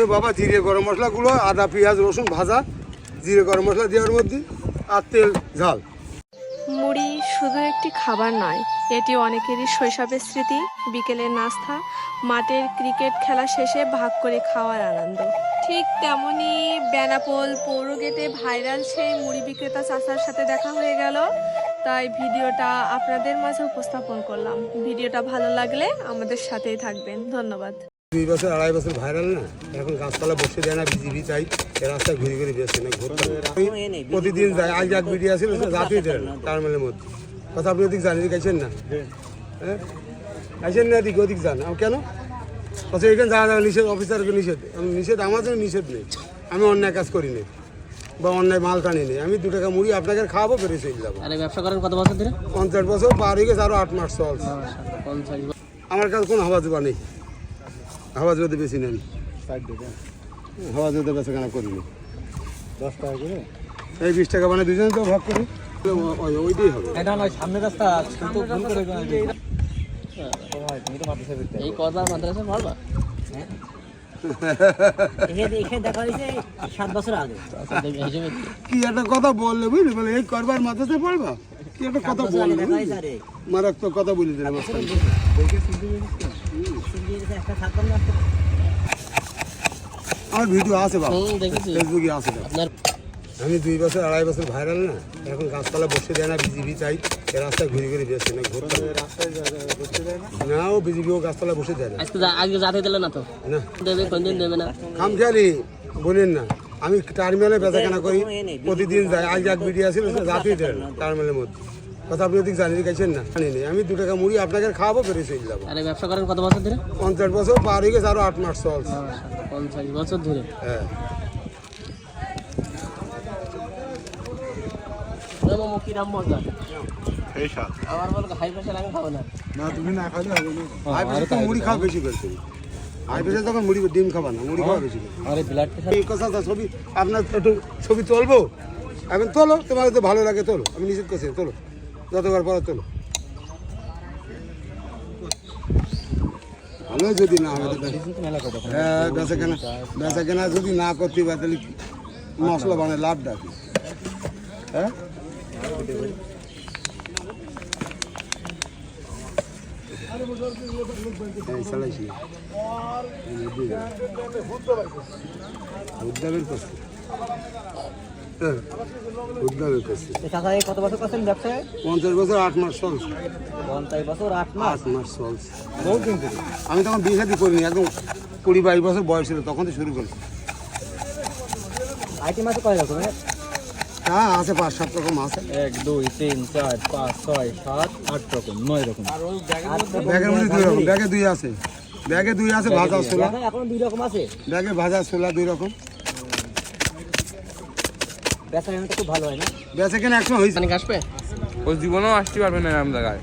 ওরে বাবা জিরে গরম মশলাগুলো আদা, পেঁয়াজ, রসুন ভাজা, জিরে গরম মশলা দেওয়ার মধ্যে, আর তেল, ঝাল। মুড়ি শুধু একটি খাবার নয়, এটি অনেকেরই শৈশবের স্মৃতি, বিকেলের নাস্তা, মাঠের ক্রিকেট খেলা শেষে ভাগ করে খাওয়ার আনন্দ। ঠিক তেমনি বেনাপোল পৌর গেটে ভাইরাল সেই মুড়ি বিক্রেতা চাচার সাথে দেখা হয়ে গেল। তাই ভিডিওটা আপনাদের মাঝে উপস্থাপন করলাম। ভিডিওটা ভালো লাগলে আমাদের সাথেই থাকবেন। ধন্যবাদ। দুই বছর আড়াই বছর ভাইরাল না এখন গাছপালা বসে দেয় না বিজিবি চাই এ রাস্তায় ঘুরে ঘুরে বেসছে না ঘুরতে প্রতিদিন যায় আজ এক ভিডিও ছিল রাতেই দেয় না টার্মেলের মধ্যে। কথা আপনি ওদিক জানেন গেছেন না? হ্যাঁ? গেছেন না এদিক ওদিক যান। আমি কেন? কথা এখানে যাওয়া যাওয়া নিষেধ অফিসারকে নিষেধ। আমি নিষেধ আমার জন্য নিষেধ নেই। আমি অন্যায় কাজ করি নি বা অন্যায় মাল টানি নেই আমি দু টাকা মুড়ি আপনাকে খাওয়াবো বেড়ে চলে যাব। ব্যবসা করেন কত বছর ধরে? পঞ্চাশ বছর পার হয়ে গেছে আরও আট মাস চলছে। আমার কাছে কোনো হাওয়া জোবা নেই। হাওয়া জোতে বেশি নেই হাওয়া জোতে বেশি কেন করিনি? দশ টাকা করে? এই বিশ টাকা মানে দুজনে তো ভাগ করি। ওইটাই হবে। এটা নয় সামনে রাস্তা ভুল করে তুমি তো মাদ্রাসা এই কথা মাদ্রাসা হিসেবে কি একটা কথা বললে বুঝলি? বলে এই করবার মাথাতে পড়বা? কি একটা কথা বললে মারাত্মক কথা বলে দিলাম আমার ভিডিও আছে বাবা। ফেসবুকে আছে আমি দুই বছর আড়াই বছর ভাইরাল না এখন গাছপালা বসে দেয় না বিজিবি চাই। এ রাস্তায় ঘুরে ঘুরে বেসছে না ঘুরতে না? ও বিজিবিও গাছপালা বসে দেয় না। আজকে যাতে দিলে না তো? না। দেবে কোনদিন দেবে না। খাম খেয়ালি বলেন না। আমি টার্মিনালে বেচাকেনা করি প্রতিদিন যাই। আজ এক ভিডিও ছিল রাতেই দেয় টার্মিনালের মধ্যে। কথা আপনি ওদিক জানেন গেছেন না। জানি আমি দু টাকা মুড়ি আপনাকে খাওয়াবো চলে যাব আরে ব্যবসা করেন কত বছর ধরে? পঞ্চাশ বছর পার হয়ে গেছে আরও আট মাস চলছে। পঞ্চাশ বছর ধরে। হ্যাঁ। কিরাম মজা আমার বল হাই প্রেশার আমি খাব না। না তুমি না খাইলে হবে না। হাই প্রেশার মুড়ি খাওয়া বেশি করছে হাই প্রেশার তখন মুড়ি ডিম খাবা না মুড়ি খাওয়া বেশি আরে ব্লাড এই কথা ছবি আপনার একটু ছবি তুলবো? এখন তোলো তোমার তো ভালো লাগে তোলো। আমি নিষেধ করছি তোলো। যতবার পরে তোলো ভালো যদি না হবে হ্যাঁ বেচা কেনা কেনা যদি না করতে পারে, তাহলে মশলা বানায় লাভ ডাকি হ্যাঁ? উদ্যাবের হ্যাঁ উদ্যাবের করছে কাকা এই কত বছর করছেন ব্যবসায়? পঞ্চাশ বছর আট মাস চলছে। পঞ্চাশ বছর আট মাস? আট মাস চলছে। আমি তখন বিয়ে শাদি করিনি একদম কুড়ি বাইশ বছর বয়স ছিল তখন তো শুরু করি আইটি মাসে কয় রকম হ্যাঁ আছে পাঁচ সাত রকম আছে। এক দুই তিন চার পাঁচ ছয় সাত আট রকম নয় রকম। ব্যাগের মধ্যে দুই রকম ব্যাগে দুই আছে। ব্যাগে দুই আছে ভাজা ছোলা। এখন দুই রকম আছে? ব্যাগে ভাজা ছোলা দুই রকম। ব্যবসা খুব ভালো হয় না? ব্যাসা কেন একসময় হয়েছে। মানে আসবে? ওই জীবনেও আসতে পারবে না এরকম জায়গায়।